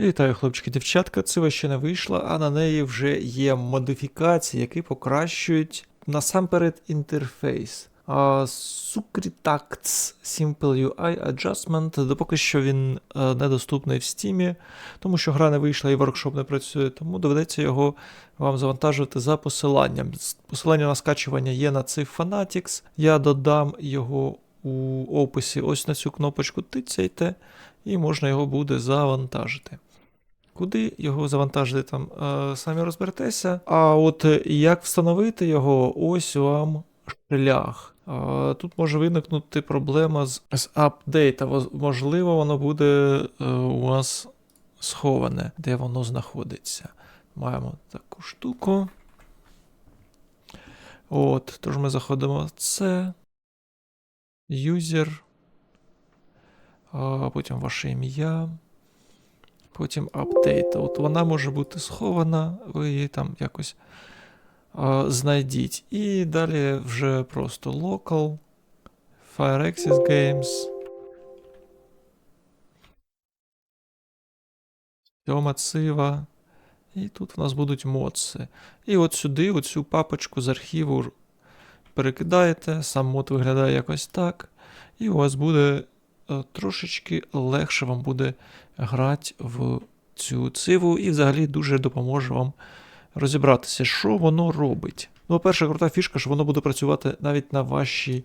Вітаю, хлопчики, дівчатка. Цива ще не вийшла, а на неї вже є модифікації, які покращують насамперед інтерфейс. А Sucritax Simple UI Adjustment, допоки що він е, недоступний в Steam, тому що гра не вийшла і воркшоп не працює, тому доведеться його вам завантажувати за посиланням. Посилання на скачування є на цих Fanatics. Я додам його у описі ось на цю кнопочку тицяйте, і можна його буде завантажити. Куди його завантажити там, е, самі розберетеся. А от е, як встановити його, ось вам шлях. Тут може виникнути проблема з, з апдейта. Можливо, воно буде е, у вас сховане, де воно знаходиться. Маємо таку штуку. От, тож ми заходимо в це. Юзер. Потім ваше ім'я. Потім апдейт. От вона може бути схована, ви її там якось а, знайдіть. І далі вже просто local, Fireaxis Games. Сьома цива. І тут в нас будуть модси. І от сюди, оцю папочку з архіву перекидаєте, сам мод виглядає якось так. І у вас буде трошечки легше вам буде грати в цю циву, і взагалі дуже допоможе вам розібратися, що воно робить. Ну, по-перше, крута фішка, що воно буде працювати навіть на ваші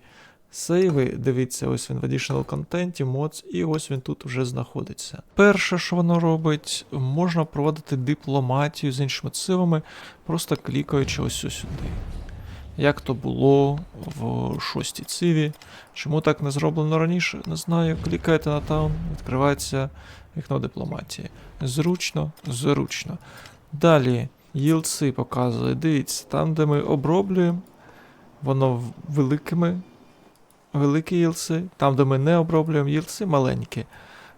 сейви. Дивіться, ось він в Additional Content, Mods, і ось він тут вже знаходиться. Перше, що воно робить, можна проводити дипломатію з іншими цивами, просто клікаючи ось сюди. Як то було в шостій циві. Чому так не зроблено раніше? Не знаю. Клікаєте на таун, відкривається вікно дипломатії. Зручно, зручно. Далі їлси показує. Дивіться, там, де ми оброблюємо, воно великими. Великі їлси. Там, де ми не оброблюємо, їлси маленькі.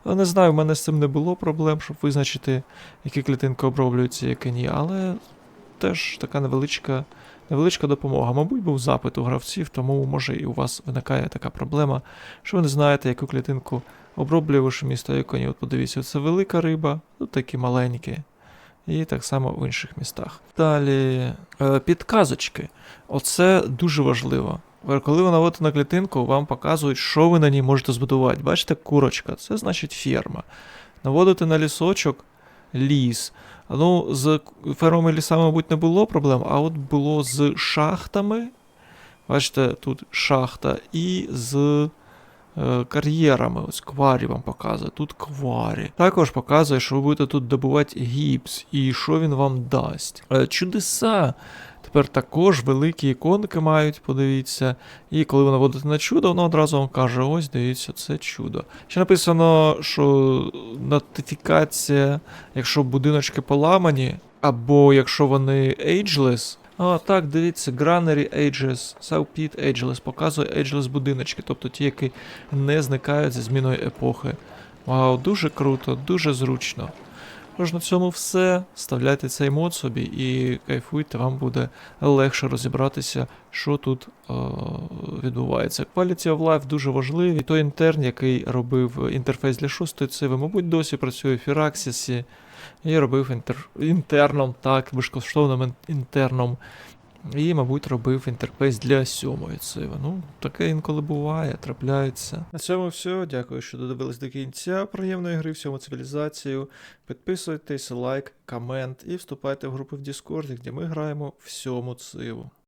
Я не знаю, в мене з цим не було проблем, щоб визначити, які клітинки оброблюються, які ні, але теж така невеличка Невеличка допомога. Мабуть, був запит у гравців, тому може і у вас виникає така проблема, що ви не знаєте, яку клітинку оброблює ваше місто, а яку. От подивіться, це велика риба, тут такі маленькі. І так само в інших містах. Далі е, підказочки. Оце дуже важливо. Коли ви наводите на клітинку, вам показують, що ви на ній можете збудувати. Бачите, курочка, це значить ферма. Наводите на лісочок ліс. Ну, з фермами лісами, мабуть, не було проблем, а от було з шахтами. Бачите, тут шахта, і з е, кар'єрами. Ось кварі вам показує. Тут кварі. Також показує, що ви будете тут добувати гіпс і що він вам дасть. Е, чудеса. Тепер також великі іконки мають, подивіться. І коли ви наводите на чудо, воно одразу вам каже: ось, дивіться, це чудо. Ще написано, що нотифікація, якщо будиночки поламані, або якщо вони ageless. А, так, дивіться, Granary Ages, South Pit Ageless, показує ageless будиночки, тобто ті, які не зникають зі зміною епохи. Вау, дуже круто, дуже зручно. Тож на цьому все. Вставляйте цей мод собі і кайфуйте, вам буде легше розібратися, що тут е, відбувається. Quality of Life дуже важливий. Той інтерн, який робив інтерфейс для шостої циви, мабуть, досі працює в Фіраксісі. і робив інтер... інтерном, так, безкоштовним інтерном. І, мабуть, робив інтерфейс для сьомої циви. Ну, таке інколи буває, трапляється. На цьому все. Дякую, що додивились до кінця. Приємної гри всьому цивілізацію. Підписуйтесь, лайк, комент і вступайте в групи в Діскорді, де ми граємо в сьому циву.